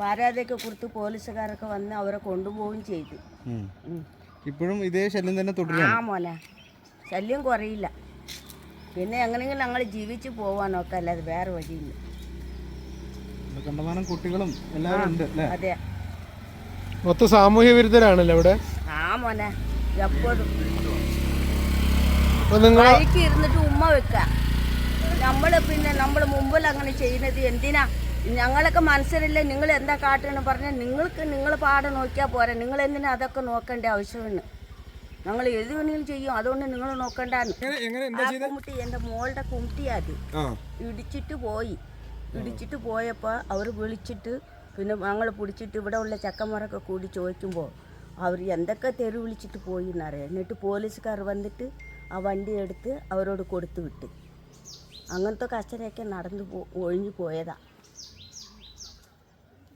പരാതിയൊക്കെ കൊടുത്ത് പോലീസുകാരൊക്കെ വന്ന് അവരെ കൊണ്ടുപോവുകയും ചെയ്തു. ഇപ്പോഴും ഇതേ ശല്യം തന്നെ തുടരും ആ മോനെ ശല്യം കുറയില്ല. പിന്നെ എങ്ങനെയെങ്കിലും ഞങ്ങൾ ജീവിച്ച് പോവാനൊക്കെ അല്ലാതെ വേറെ വഴിയില്ല. കണ്ടമാനം കുട്ടികളും എല്ലാവരും ഉണ്ട് അതെ. മൊത്തം സാമൂഹ്യ വിരുദ്ധരാണല്ലോ ഇവിടെ? ആ മോനെ എപ്പോഴും. വഴിക്ക് ഇരുന്നിട്ട് ഉമ്മ വെക്ക. നമ്മൾ പിന്നെ നമ്മൾ മുമ്പിൽ അങ്ങനെ ചെയ്യുന്നത് എന്തിനാ? ഞങ്ങളൊക്കെ മനസ്സിലല്ലേ നിങ്ങൾ എന്താ കാട്ടണം പറഞ്ഞാൽ നിങ്ങൾക്ക് നിങ്ങൾ പാടെ നോക്കിയാൽ പോരാ. നിങ്ങൾ എന്തിനാ അതൊക്കെ നോക്കേണ്ട ആവശ്യമാണ് ഞങ്ങൾ ഏത് വേണമെങ്കിലും ചെയ്യും. അതുകൊണ്ട് നിങ്ങൾ നോക്കണ്ടാന്ന്. കുമിട്ടി എന്റെ മോളുടെ കുമിട്ടിയാ അത് ഇടിച്ചിട്ട് പോയി. ഇടിച്ചിട്ട് പോയപ്പോൾ അവർ വിളിച്ചിട്ട് പിന്നെ ഞങ്ങൾ പിടിച്ചിട്ട് ഇവിടെ ഉള്ള ചക്കന്മാരൊക്കെ കൂടി ചോദിക്കുമ്പോൾ അവർ എന്തൊക്കെ തെരു വിളിച്ചിട്ട് പോയി എന്നറിയാം എന്നിട്ട് പോലീസുകാർ വന്നിട്ട് ആ വണ്ടി എടുത്ത് അവരോട് കൊടുത്തു വിട്ട്. അങ്ങനത്തെ കച്ചറയൊക്കെ നടന്നു പോ ഒഴിഞ്ഞു പോയതാ.